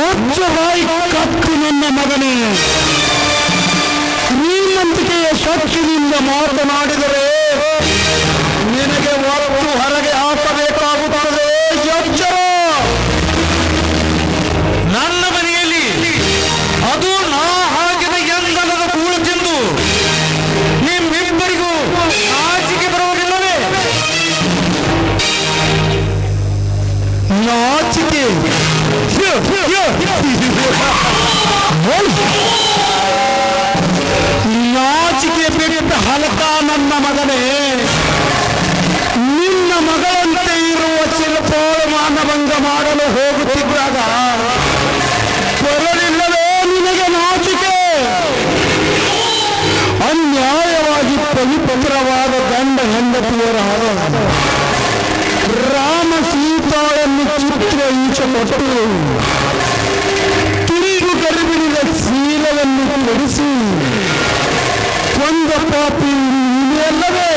ಮೋಕ್ಷವಾಯಿ ಕತ್ತು ನನ್ನ ಮಗನೇ. ಶ್ರೀಮಂತಿಕೆಯ ಶಕ್ತಿಯಿಂದ ಮಾತನಾಡಿದರೆ ಹರ ರಾಮ ಸೀತಾಳನ್ನು ಚಿತ್ರ ಈಚಕೊಟ್ಟು ತಿರುಗು ಗರ್ಭಿಣಿದ ಶೀಲವನ್ನು ಕೊಡಿಸಿ ಕೊಂದ ಪಾಪಿ ನೀನಲ್ಲವೇ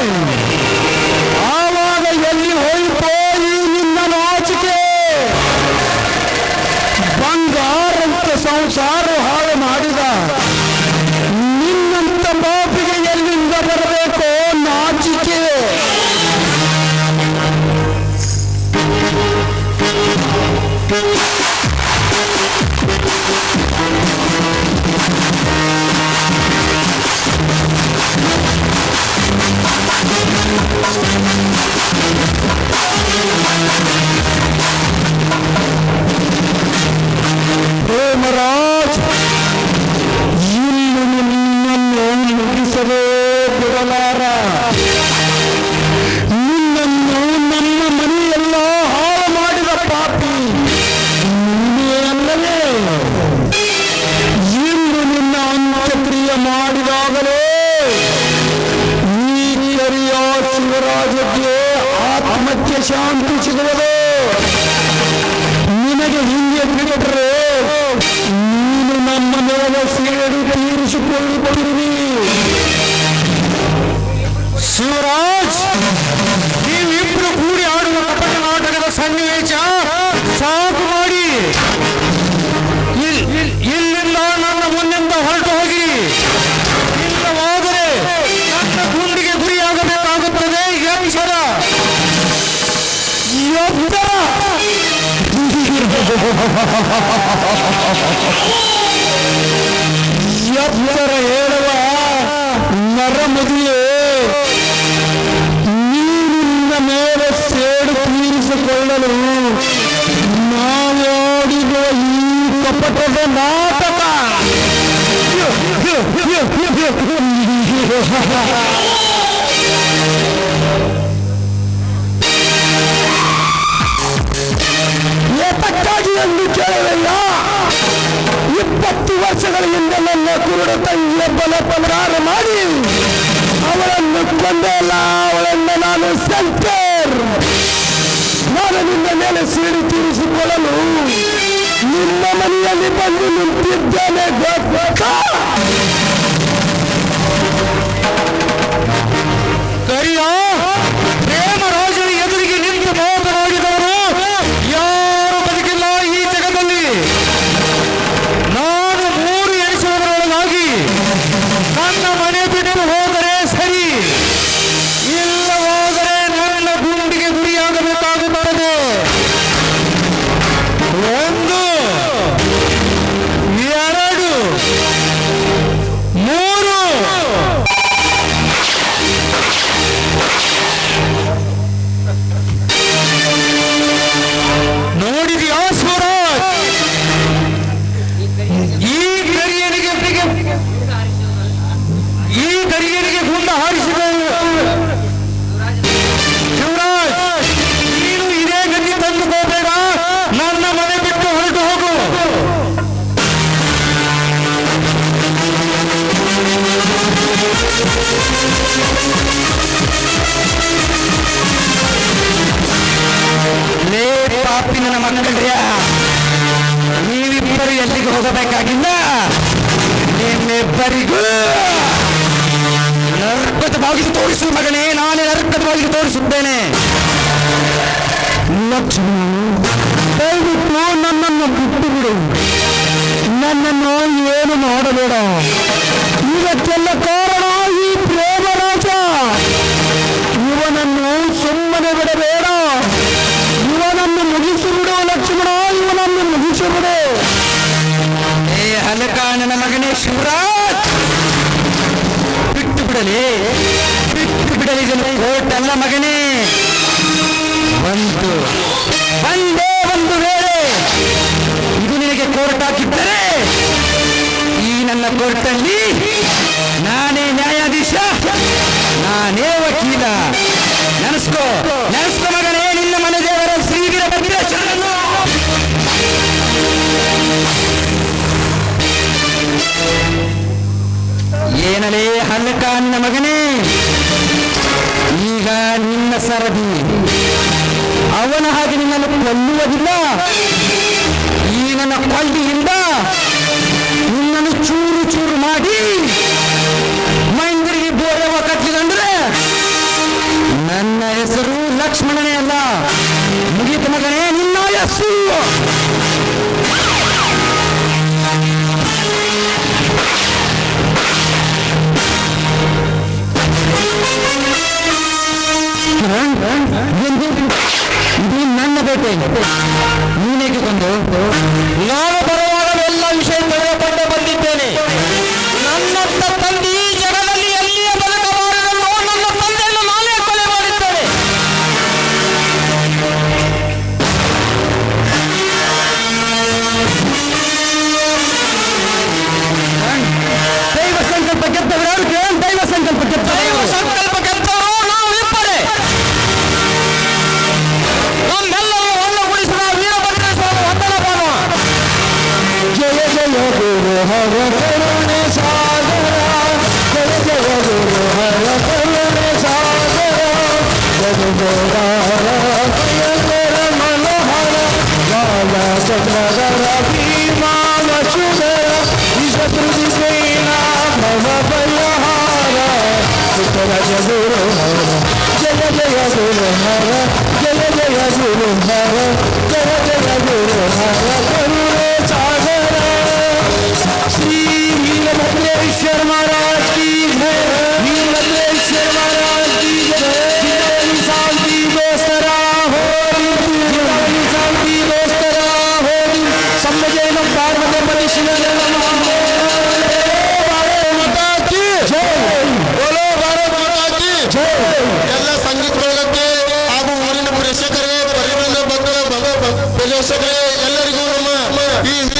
ಇಲ್ಲಿಂದ ನನ್ನ ಮುಂದಿಂದ ಹೊರಟು ಹೋಗಿ. ಇಲ್ಲವಾದರೆ ನನ್ನ ಗುಂಡಿಗೆ ಗುರಿಯಾಗಬೇಕಾಗುತ್ತದೆ ಎಚ್ಚರ ಎತ್ತರ ಹೇಳುವ ನರಮದುವೆ ಕಪಟದ ನಾಟಕ ಏತಕ್ಕಾಗಿ ಎಂದು ಕೇಳುವೆಯ ಇಪ್ಪತ್ತು ವರ್ಷಗಳ ಹಿಂದೆ ನನ್ನ ಕುರುಡ ತಂಗಿಯ ಬಲ ಪರಾರ ಮಾಡಿ ಅವಳನ್ನು ಕೊಂದೆಲ್ಲ ಅವಳನ್ನು ನಾನು ಶಂಕರ್ ನಾನು ನಿನ್ನ ಮೇಲೆ ಸೀಡಿ ತೀರಿಸಿಕೊಳ್ಳಲು ನಿನ್ನ ಮನೆಯಲ್ಲಿ ಬಂದು ನಿಂತಿದ್ದೇನೆ ಗೊತ್ತಾ ಪಾಪಿನ ಮಕ್ಕಳ್ರಿಯ ನೀವಿಬ್ಬರು ಎಲ್ಲಿಗೆ ಹೋಗಬೇಕಾಗಿಲ್ಲ ನಿಮ್ಮಿಬ್ಬರಿಗೂ ನರ್ಪದ ಬಾಗಿಲು ತೋರಿಸು ಮಗನೇ ನಾನೇ ನರ್ಪದ ಬಾಗಿಲು ತೋರಿಸುತ್ತೇನೆ ದಯವಿಟ್ಟು ನನ್ನನ್ನು ಬಿಟ್ಟು ಬಿಡು ನನ್ನನ್ನು ಏನು ಮಾಡಬೇಡ ಇವತ್ತೆಲ್ಲ ಕಾರ ಶಿವನೇ ಏ ಹಲಕ ನನ್ನ ಮಗನೇ ಶಿವರಾಜ್! ಬಿಟ್ಟು ಬಿಡಲಿ. ಬಿಟ್ಟು ಬಿಡಲಿ ಜನ ಕೋರ್ಟ್ ಮಗನೇ. ಒಂದು ಬಂದೇ ಒಂದು ವೇಳೆ ಇದು ನಿನಗೆ ಕೋರ್ಟ್ ಹಾಕಿದ್ದರೆ, ಈ ನನ್ನ ಕೋರ್ಟಲ್ಲಿ ನಾನೇ ನ್ಯಾಯಾಧೀಶ, ನಾನೇ ವಕೀಲ. ನೆನೆಸ್ಕೋ. ಏನಲೇ ಹಲ್ಲಕ ನಿನ್ನ ಮಗನೇ? ಈಗ ನಿನ್ನ ಸರದಿ. ಅವನ ಹಾಗೆ ನಿನ್ನನ್ನು ಕೊಲ್ಲುವುದಿಲ್ಲ. ಈ ನನ್ನ ಕೊಲ್ಲಿ ていく。Jai Jai Guru Hara Jai Jai Guru Hara Yeah.